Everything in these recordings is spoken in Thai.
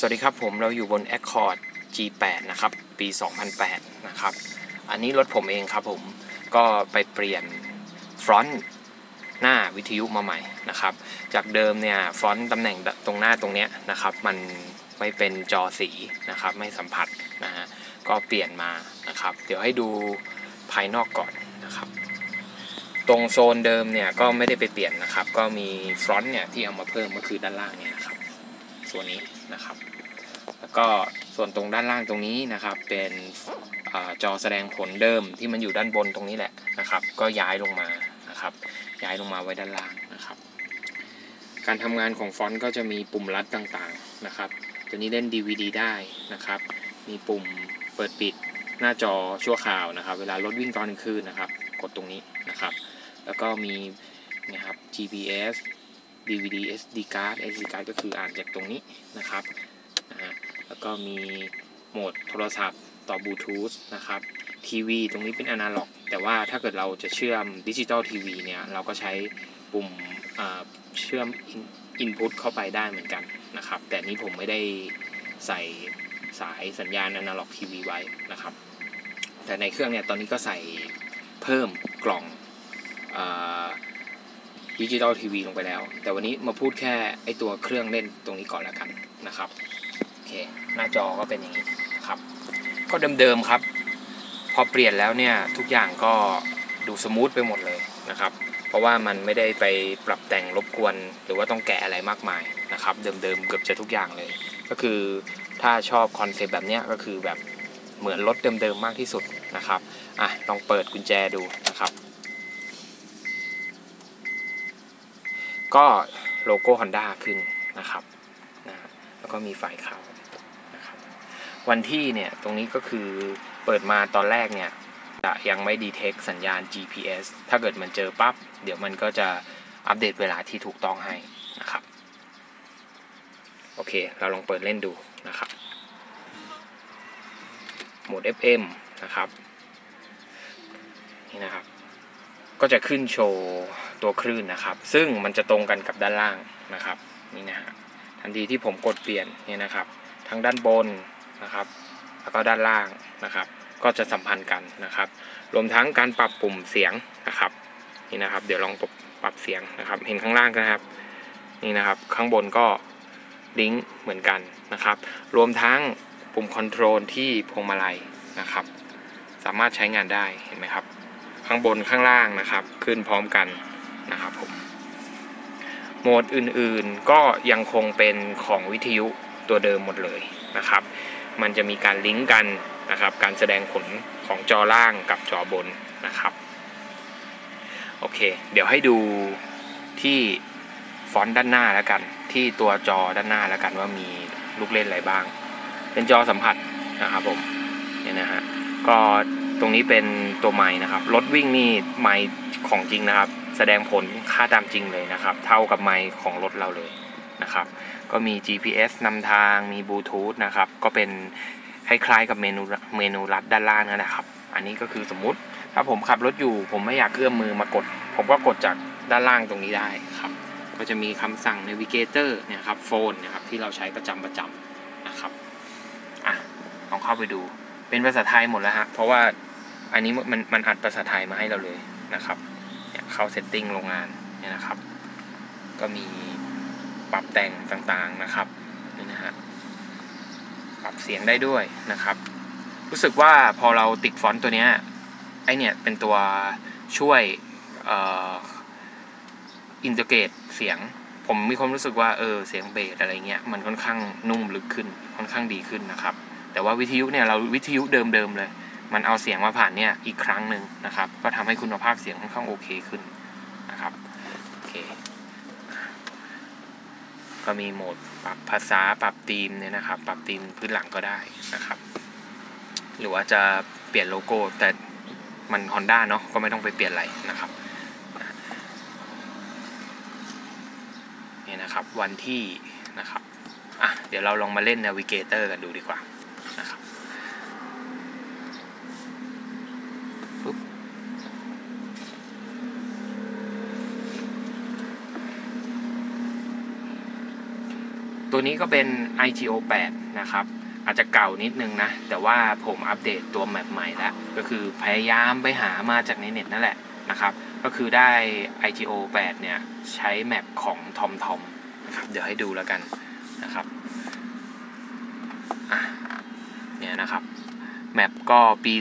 สวัสดีครับผมเราอยู่บน Accord G8 นะครับ ปี 2008 นะครับ อันนี้รถผมเองครับผมก็ไปเปลี่ยนฟรอนต์หน้าวิทยุมาใหม่นะครับ จากเดิมเนี่ยฟรอนต์ตำแหน่งตรงหน้าตรงเนี้ยนะครับ มันไม่เป็นจอสีนะครับ ไม่สัมผัสนะฮะก็เปลี่ยนมานะครับ เดี๋ยวให้ดูภายนอกก่อนนะครับ ตรงโซนเดิมเนี่ยก็ไม่ได้ไปเปลี่ยนนะครับ ก็มีฟรอนต์เนี่ยที่เอามาเพิ่มก็คือด้านล่างเนี่ยนะครับ ส่วนนี้นะครับ แล้วก็ส่วนตรงด้านล่างตรงนี้นะครับ เป็นอจอแสดงผลเดิมที่มันอยู่ด้านบนตรงนี้แหละนะครับ ก็ย้ายลงมานะครับ ย้ายลงมาไว้ด้านล่างนะครับ การทำงานของฟอนต์ก็จะมีปุ่มลัดต่างๆนะครับตัวนี้เล่น DVD ได้นะครับ มีปุ่มเปิดปิดหน้าจอชั่วคราวนะครับ เวลารถวิ่งตอนกลางคืนนะครับ กดตรงนี้นะครับ แล้วก็มีนะครับ GPS DVD SD card SD card ก็คืออ่านจากตรงนี้นะครับนะฮะแล้วก็มีโหมดโทรศัพท์ต่อบลูทูธนะครับทีวีตรงนี้เป็นอนาล็อก แต่ว่าถ้าเกิดเราจะเชื่อมดิจิตอลทีวีเนี่ยเราก็ใช้ปุ่มเชื่อมอินพุตเข้าไปได้เหมือนกันนะครับ แต่นี้ผมไม่ได้ใส่สายสัญญาณอนาล็อกทีวีไว้นะครับ แต่ในเครื่องเนี่ยตอนนี้ก็ใส่เพิ่มกล่องอ ดิจิตอลทีวีลงไปแล้ว แต่วันนี้มาพูดแค่ไอตัวเครื่องเล่นตรงนี้ก่อนแล้วกันนะครับโอเคหน้าจอก็เป็นอย่างนี้ครับก็เดิมๆครับ พอเปลี่ยนแล้วเนี่ยทุกอย่างก็ดูสมูทไปหมดเลยนะครับ เพราะว่ามันไม่ได้ไปปรับแต่งรบกวน หรือว่าต้องแกะอะไรมากมายนะครับ เดิมๆเกือบจะทุกอย่างเลย ก็คือถ้าชอบคอนเซปต์แบบนี้ก็คือแบบเหมือนรถเดิมๆมากที่สุดนะครับอะลองเปิดกุญแจดูนะครับ ก็โลโก้ Honda ขึ้นนะครับนะแล้วก็มีไฟขาวนะครับวันที่เนี่ยตรงนี้ก็คือเปิดมาตอนแรกเนี่ยจะยังไม่ดีเทคสัญญาณ GPS ถ้าเกิดมันเจอปับ๊บเดี๋ยวมันก็จะอัปเดตเวลาที่ถูกต้องให้นะครับ โอเค เราลองเปิดเล่นดูนะครับโหมด FM นะครับ นี่นะครับ ก็จะขึ้นโชว์ตัวคลื่นนะครับ ซึ่งมันจะตรงกันกับด้านล่างนะครับนี่นะฮะทันทีที่ผมกดเปลี่ยนเนี่ยนะครับ ทั้งด้านบนนะครับ แล้วก็ด้านล่างนะครับ ก็จะสัมพันธ์กันนะครับ รวมทั้งการปรับปุ่มเสียงนะครับนี่นะครับ เดี๋ยวลองปรับเสียงนะครับ เห็นข้างล่างนะครับ นี่นะครับ ข้างบนก็ลิงก์เหมือนกันนะครับ รวมทั้งปุ่มคอนโทรลที่พวงมาลัยนะครับ สามารถใช้งานได้เห็นไหมครับ ข้างบนข้างล่างนะครับ ขึ้นพร้อมกันนะครับผมโหมดอื่นๆก็ยังคงเป็นของวิทยุตัวเดิมหมดเลยนะครับ มันจะมีการลิงก์กันนะครับ การแสดงผลของจอล่างกับจอบนนะครับ โอเค เดี๋ยวให้ดูที่ฟอนต์ด้านหน้าแล้วกัน ที่ตัวจอด้านหน้าแล้วกันว่ามีลูกเล่นอะไรบ้าง เป็นจอสัมผัสนะครับผมเนี่ยนะฮะก็ ตรงนี้เป็นตัวไม้นะครับ รถวิ่งนี่ไม้ของจริงนะครับ แสดงผลค่าตามจริงเลยนะครับ เท่ากับไม้ของรถเราเลยนะครับ ก็มี GPS นำทาง มีบลูทูธนะครับ ก็เป็นคล้ายๆกับเมนูเมนูรัดด้านล่างนั่นแหละครับ อันนี้ก็คือสมมุติถ้าผมขับรถอยู่ ผมไม่อยากเอื้อมมือมากด ผมก็กดจากด้านล่างตรงนี้ได้ครับ ก็จะมีคำสั่ง Navigator เนี่ยครับโฟนนะครับที่เราใช้ประจำประจำนะครับ อะลองเข้าไปดูเป็นภาษาไทยหมดแล้วฮะ เพราะว่า อันนี้มันมันอัดภาษาไทยมาให้เราเลยนะครับเข้าเซตติ้งโรงงานเนี่ยนะครับ ก็มีปรับแต่งต่างๆนะครับนี่นะฮะปรับเสียงได้ด้วยนะครับ รู้สึกว่าพอเราติดฟอนต์ตัวเนี้ยไอเนี่ยเป็นตัวช่วยอินเตอร์เกตเสียง ผมมีความรู้สึกว่าเออเสียงเบสอะไรเงี้ยมันค่อนข้างนุ่มลึกขึ้นค่อนข้างดีขึ้นนะครับ แต่ว่าวิทยุเนี่ยเราวิทยุเดิมๆเลย มันเอาเสียงมาผ่านเนี่ยอีกครั้งหนึ่งนะครับ ก็ทำให้คุณภาพเสียงค่อนข้างโอเคขึ้นนะครับโอเคก็มีโหมดปรับภาษาปรับธีมเนี่ยนะครับ ปรับธีมพื้นหลังก็ได้นะครับ หรือว่าจะเปลี่ยนโลโก้ แต่มัน Honda เนาะก็ไม่ต้องไปเปลี่ยนอะไรนะครับนี่นะครับวันที่นะครับอะเดี๋ยวเราลองมาเล่น Navigator กันดูดีกว่านะครับ ตัวนี้ก็เป็น IGO 8 นะครับ อาจจะเก่านิดนึงนะ แต่ว่าผมอัปเดตตัวแมปใหม่แล้ว ก็คือพยายามไปหามาจากในเน็ตนั่นแหละนะครับ ก็คือได้ IGO 8 เนี่ย ใช้แมปของ TomTom นะครับ เดี๋ยวให้ดูแล้วกันนะครับเนี่ยนะครับแมปก็ปี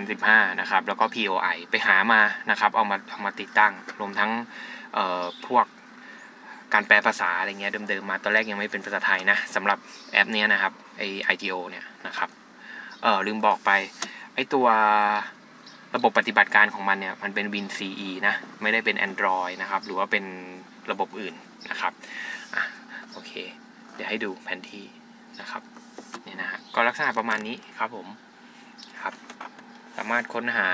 2015 นะครับ แล้วก็ POI ไปหามานะครับ เอามาเอามาติดตั้ง รวมทั้งเอ่อพวก การแปลภาษาอะไรเงี้ยเดิมๆมาตอนแรกยังไม่เป็นภาษาไทยนะสำหรับแอปเนี้ยนะครับไอ IGO เนี่ยนะครับเออลืมบอกไปไอตัวระบบปฏิบัติการของมันเนี่ยมันเป็น Win CE นะไม่ได้เป็น Android นะครับหรือว่าเป็นระบบอื่นนะครับอะโอเค เดี๋ยวให้ดูแผนที่นะครับเนี่ยนะฮะก็ลักษณะประมาณนี้ครับผมครับสามารถค้นหา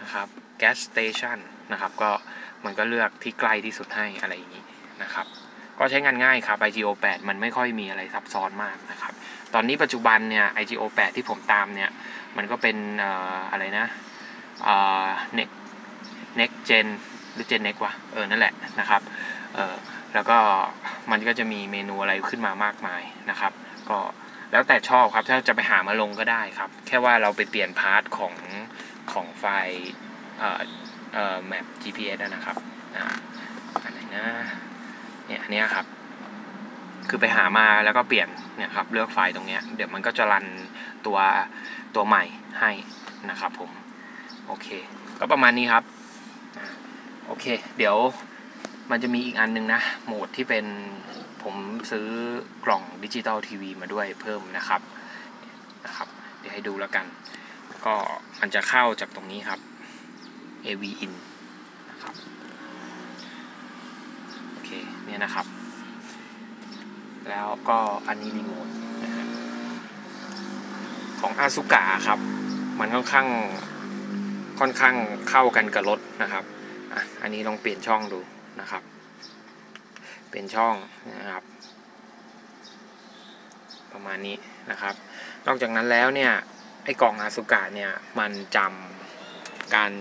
นะครับ gas station นะครับก็มันก็เลือกที่ใกล้ที่สุดให้อะไรอย่างนี้ นะครับ ก็ใช้งานง่ายครับ IGO 8 มันไม่ค่อยมีอะไรซับซ้อนมากนะครับ ตอนนี้ปัจจุบันเนี่ย IGO 8 ที่ผมตามเนี่ย มันก็เป็นอออะไรนะเอ่อ next next gen หรือ gen next วะ เออ นั่นแหละนะครับเออแล้วก็มันก็จะมีเมนูอะไรขึ้นมามากมายนะครับ ก็แล้วแต่ชอบครับ ถ้าจะไปหามาลงก็ได้ครับ แค่ว่าเราไปเปลี่ยนพาร์ทของของไฟล์เอ่อเอ่อแมป GPS นะครับอ่าอันไหนนะ เนี่ยอันนี้ครับ คือไปหามาแล้วก็เปลี่ยนเนี่ยครับเลือกไฟล์ตรงเนี้ยเดี๋ยวมันก็จะรันตัวตัวใหม่ให้นะครับผมโอเค ก็ประมาณนี้ครับโอเค เดี๋ยวมันจะมีอีกอันนึงนะ โหมดที่เป็นผมซื้อกล่องดิจิตอลทีวีมาด้วยเพิ่มนะครับนะครับ เดี๋ยวให้ดูแล้วกัน ก็มันจะเข้าจากตรงนี้ครับ AV in นะครับ โอ เนี่ยนะครับ แล้วก็อันนี้รีโมทของอาซุกะครับ มันค่อนข้างค่อนข้างเข้ากันกับรถนะครับอะอันนี้ลองเปลี่ยนช่องดูนะครับ เปลี่ยนช่องนะครับ ประมาณนี้นะครับ นอกจากนั้นแล้วเนี่ยไอ้กล่องอาซุกะเนี่ยมันจำการ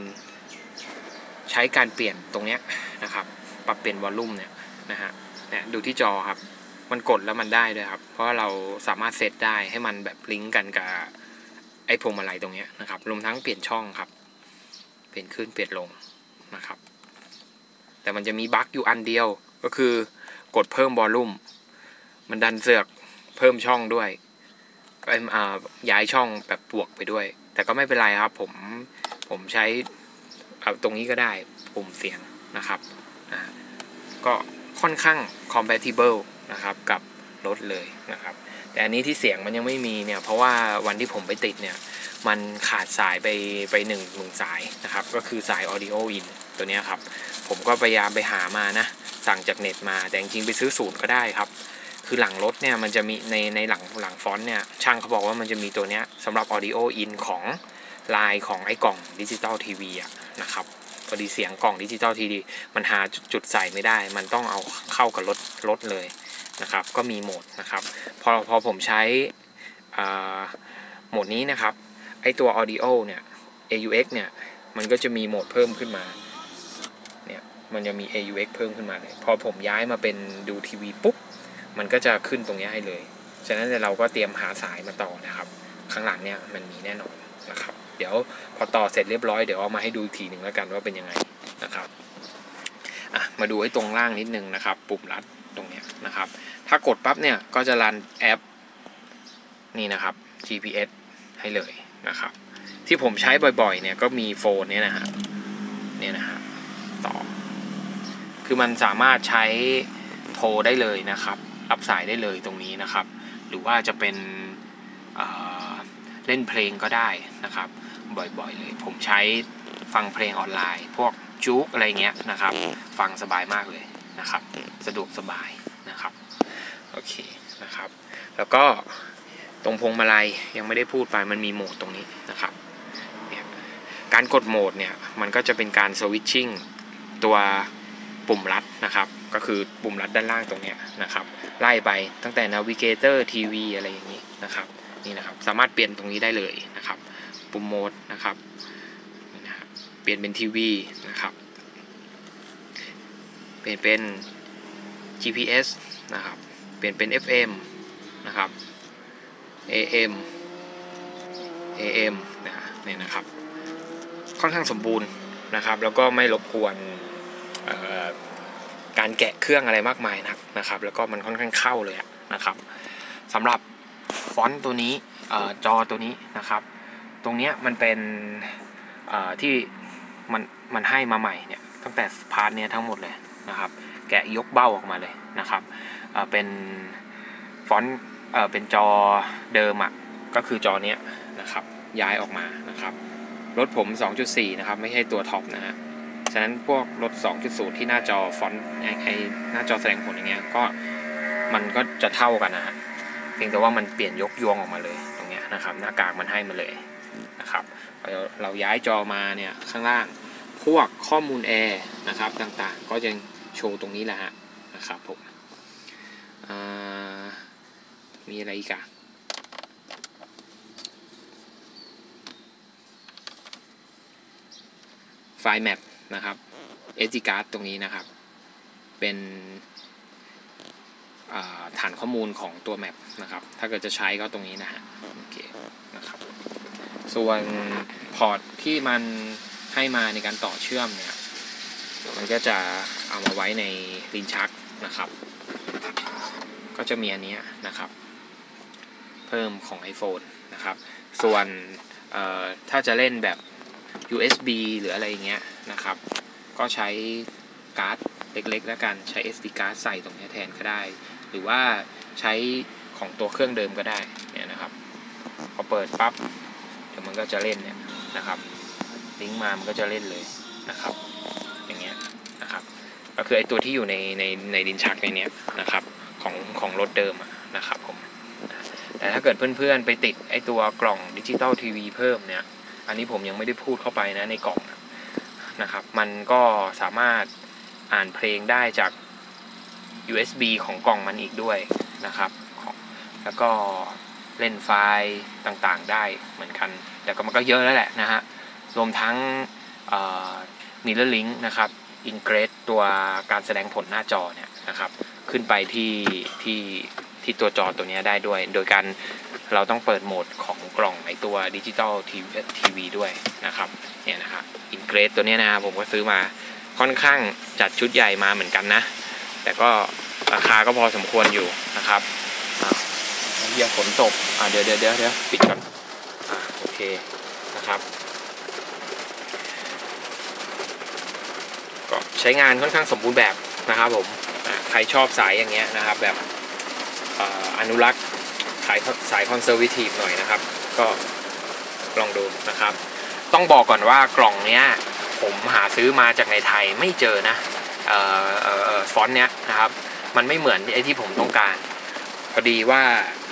ใช้การเปลี่ยนตรงเนี้ยนะครับ ปรับเปลี่ยนวอลลุ่มเนี่ย นะฮะเนี่ยดูที่จอครับ มันกดแล้วมันได้ด้วยครับ เพราะว่าเราสามารถเซตได้ให้มันแบบลิงก์กันกับไอ้พวงมาลัยตรงเนี้ยนะครับรวมทั้งเปลี่ยนช่องครับ เปลี่ยนขึ้นเปลี่ยนลงนะครับ แต่มันจะมีบั๊กอยู่อันเดียวก็คือกดเพิ่มวอลลุ่มมันดันเสือกเพิ่มช่องด้วยเอิ่มอ่าย้ายช่องแบบบวกไปด้วย แต่ก็ไม่เป็นไรครับผมผมใช้เอาตรงนี้ก็ได้ปุ่มเสียงนะครับอ่าก็ ค่อนข้าง compatible นะครับกับรถเลยนะครับ แต่อันนี้ที่เสียงมันยังไม่มีเนี่ย เพราะว่าวันที่ผมไปติดเนี่ย มันขาดสายไปไปหนึ่งหนึ่งสายนะครับ ก็คือสาย audio in ตัวนี้ครับ ผมก็พยายามไปหามานะ สั่งจากเน็ตมา แต่จริงๆไปซื้อศูนย์ก็ได้ครับ คือหลังรถเนี่ยมันจะมีในในหลังหลังฟอนต์เนี่ยช่างเขาบอกว่ามันจะมีตัวเนี้ยสำหรับ audio in ของลายของไอ้กล่องดิจิตอลทีวีอะนะครับ พอดีเสียงกล่องดิจิตอลทีวีมันหาจุดใส่ไม่ได้ มันต้องเอาเข้ากับรถรถเลยนะครับ ก็มีโหมดนะครับพอพอผมใช้โหมดนี้นะครับไอตัว audio เนี่ย AUX เนี่ยมันก็จะมีโหมดเพิ่มขึ้นมาเนี่ยมันจะมี AUX เพิ่มขึ้นมาเลยพอผมย้ายมาเป็นดูทีวีปุ๊บมันก็จะขึ้นตรงนี้ให้เลย ฉะนั้นเราก็เตรียมหาสายมาต่อนะครับ ข้างหลังเนี่ยมันมีแน่นอนนะครับ เดี๋ยวพอต่อเสร็จเรียบร้อยเดี๋ยวเอามาให้ดูอีกทีหนึ่งแล้วกันว่าเป็นยังไงนะครับอะมาดูไอ้ตรงล่างนิดนึงนะครับ ปุ่มลัดตรงเนี้ยนะครับ ถ้ากดปั๊บเนี่ยก็จะรันแอปนี่นะครับ GPS ให้เลยนะครับ ที่ผมใช้บ่อยๆ เนี่ยก็มีโฟนเนี่ยนะฮะเนี่ยนะฮะต่อ คือมันสามารถใช้โทรได้เลยนะครับ รับสายได้เลยตรงนี้นะครับ หรือว่าจะเป็นเอ่อ เล่นเพลงก็ได้นะครับ บ่อยๆเลย ผมใช้ฟังเพลงออนไลน์ พวกจุกอะไรเงี้ยนะครับ ฟังสบายมากเลยนะครับ สะดวกสบายนะครับโอเคนะครับ แล้วก็ตรงพวงมาลัยยังไม่ได้พูดไปมันมีโหมดตรงนี้นะครับการกดโหมดเนี่ยมันก็จะเป็นการสวิตชิ่งตัวปุ่มลัดนะครับ ก็คือปุ่มลัดด้านล่างตรงเนี้ยนะครับ ไล่ไปตั้งแต่ Navigator TV อะไรอย่างนี้นะครับ นี่นะครับ สามารถเปลี่ยนตรงนี้ได้เลยนะครับ ปุ่มโหมดนะครับนะครับเปลี่ยนเป็นทีวีนะครับเปลี่ยนเป็น GPS นะครับ เปลี่ยนเป็น FM นะครับ AM AM นะเนี่ยนะครับ ค่อนข้างสมบูรณ์นะครับ แล้วก็ไม่รบกวนการแกะเครื่องอะไรมากมายนักนะครับ แล้วก็มันค่อนข้างเข้าเลยนะครับสำหรับ ฟอนต์ตัวนี้จอตัวนี้นะครับ ตรงเนี้ยมันเป็นที่มันมันให้มาใหม่เนี่ยตั้งแต่พาร์ทเนี้ยทั้งหมดเลยนะครับ แกะยกเบ้าออกมาเลยนะครับเป็นฟอนต์เป็นจอเดิมอะก็คือจอเนี้ยนะครับย้ายออกมานะครับรถผม 2.4 นะครับ ไม่ใช่ตัวท็อปนะฮะฉะนั้นพวกรถ 2.0 ที่หน้าจอฟอนต์ไอหน้าจอแสดงผลอย่างเงี้ยก็มันก็จะเท่ากันนะฮะ พียงแต่ว่ามันเปลี่ยนยกยวงออกมาเลยตรงเนี้ยนะครับ หน้ากากมันให้มาเลยนะครับเราย้ายจอมาเนี่ยข้างล่างพวกข้อมูลแอร์นะครับต่างๆ ก็ยังโชว์ตรงนี้แหละฮะนะครับผมมีอะไรอีกอะไฟล์แมปนะครับ SD card ตรงนี้นะครับ เป็น ฐานข้อมูลของตัวแมปนะครับ ถ้าเกิดจะใช้ก็ตรงนี้นะฮะโอเคนะครับ ส่วนพอร์ตที่มันให้มาในการต่อเชื่อมเนี่ย มันก็จะเอามาไว้ในลินชักนะครับ ก็จะมีอันนี้นะครับ เพิ่มของ iPhone นะครับ ส่วนถ้าจะเล่นแบบ USB หรืออะไรเงี้ยนะครับ ก็ใช้การ์ดเล็กๆ แล้วกันใช้ SD card ใส่ตรงนี้แทนก็ได้ หรือว่าใช้ของตัวเครื่องเดิมก็ได้เนี่ยนะครับพอเปิดปั๊บเดี๋ยวมันก็จะเล่นเนี่ยนะครับลิงก์มามันก็จะเล่นเลยนะครับอย่างเงี้ยนะครับก็คือไอตัวที่อยู่ในในในดินชักในเนี้ยนะครับของของรถเดิมนะครับผมแต่ถ้าเกิดเพื่อนๆไปติดไอตัวกล่องดิจิตอลทีวีเพิ่มเนี่ยอันนี้ผมยังไม่ได้พูดเข้าไปนะในกล่องนะครับ มันก็สามารถอ่านเพลงได้จาก USB ของกล่องมันอีกด้วยนะครับแล้วก็เล่นไฟล์ต่างๆได้เหมือนกัน แต่ก็มันก็เยอะแล้วแหละนะฮะ รวมทั้งมิเลอร์ลิงนะครับอินเกรสตัวการแสดงผลหน้าจอเนี่ยนะครับ ขึ้นไปที่ที่ที่ตัวจอตัวนี้ได้ด้วย โดยการเราต้องเปิดโหมดของกล่องไอตัวดิจิตอลทีวีด้วยนะครับเนี่ยนะครับอินเกรสตัวนี้นะครับผมก็ซื้อมาค่อนข้างจัดชุดใหญ่มาเหมือนกันนะ แต่ก็ราคาก็พอสมควรอยู่นะครับเยี่ยฝนตกอ่าเดี๋ยวเดี๋ยวเดี๋ยวเดี๋ยวปิดก่อนอ่าโอเคนะครับ ก็ใช้งานค่อนข้างสมบูรณ์แบบนะครับผมใครชอบสายอย่างเงี้ยนะครับ แบบอนุรักษ์สายสายคอนเซอร์วิทีฟหน่อยนะครับ ก็ลองดูนะครับ ต้องบอกก่อนว่ากล่องเนี้ย ผมหาซื้อมาจากในไทยไม่เจอนะ ฟอนต์เนี้ยนะครับ มันไม่เหมือนไอ้ที่ผมต้องการ พอดีว่า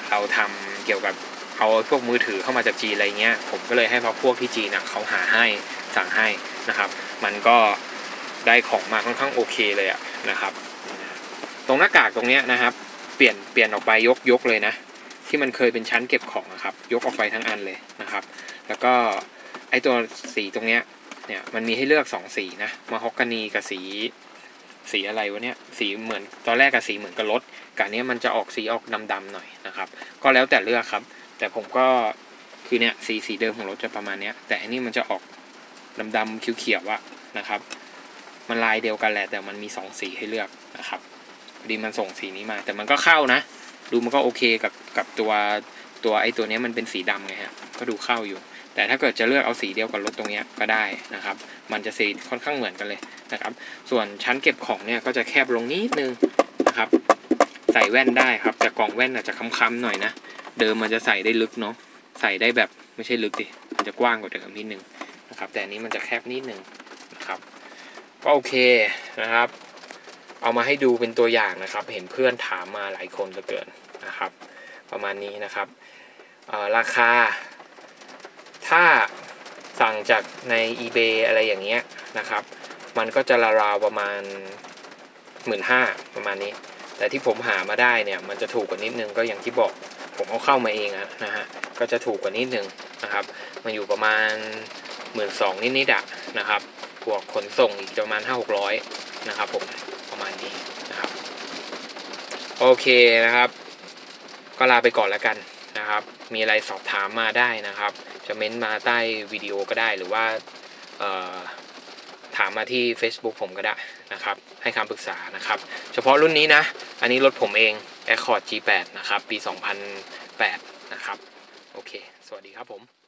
เราทำเกี่ยวกับเอาพวกมือถือเข้ามาจากจีนอะไรเงี้ย ผมก็เลยให้พอพวกที่จีนเขาหาให้สั่งให้นะครับ มันก็ได้ของมาค่อนข้างโอเคเลยอะนะครับ ตรงหน้ากากตรงเนี้ยนะครับ เปลี่ยนเปลี่ยนออกไปยกยกเลยนะ ที่มันเคยเป็นชั้นเก็บของนะครับ ยกออกไปทั้งอันเลยนะครับ แล้วก็ไอตัวสีตรงเนี้ยเนี่ยมันมีให้เลือกสองสีนะมาฮอกกานีกับสี สีอะไรวะเนี่ยสีเหมือนตอนแรกกับสีเหมือนกับรถการนี้มันจะออกสีออกดำๆหน่อยนะครับ ก็แล้วแต่เลือกครับ แต่ผมก็คือเนี่ยสีสีเดิมของรถจะประมาณเนี้ยแต่อันนี้มันจะออกดำๆเขียวๆอะนะครับ มันลายเดียวกันแหละแต่มันมีสองสีให้เลือกนะครับดีมันส่งสีนี้มา แต่มันก็เข้านะ ดูมันก็โอเคกับกับตัวตัวไอ้ตัวนี้มันเป็นสีดำไงฮะก็ดูเข้าอยู่ แต่ถ้าเกิดจะเลือกเอาสีเดียวกับรถตรงนี้ก็ได้นะครับ มันจะสีค่อนข้างเหมือนกันเลย นะครับ ส่วนชั้นเก็บของเนี่ยก็จะแคบลงนิดนึงนะครับ ใส่แว่นได้ครับ แต่กล่องแว่นอาจจะค้ำๆหน่อยนะ เดิมมันจะใส่ได้ลึกเนาะ ใส่ได้แบบไม่ใช่ลึกดิ มันจะกว้างกว่าเดิมนิดนึงนะครับ แต่อันนี้มันจะแคบนิดนึงนะครับ ก็โอเคนะครับ เอามาให้ดูเป็นตัวอย่างนะครับ เห็นเพื่อนถามมาหลายคนเหลือเกินนะครับ ประมาณนี้นะครับ ราคา ถ้าสั่งจากใน eBay อะไรอย่างเงี้ยนะครับ มันก็จะราวๆประมาณหมื่นห้าประมาณนี้ แต่ที่ผมหามาได้เนี่ย มันจะถูกกว่านิดนึงก็อย่างที่บอกผมเอาเข้ามาเองนะฮะก็จะถูกกว่านิดนึงนะครับ มันอยู่ประมาณหมื่นสองนิดๆอะนะครับบวกขนส่งอีกประมาณห้าหกร้อยนะครับผมประมาณนี้นะครับโอเคนะครับ ก็ลาไปก่อนแล้วกันนะครับ มีอะไรสอบถามมาได้นะครับ จะเม้นต์มาใต้วิดีโอก็ได้หรือว่าเอ่อ ถามมาที่ Facebook ผมก็ได้นะครับ ให้คำปรึกษานะครับ เฉพาะรุ่นนี้นะ อันนี้รถผมเอง Accord G8 นะครับ ปี 2008 นะครับ โอเค สวัสดีครับผม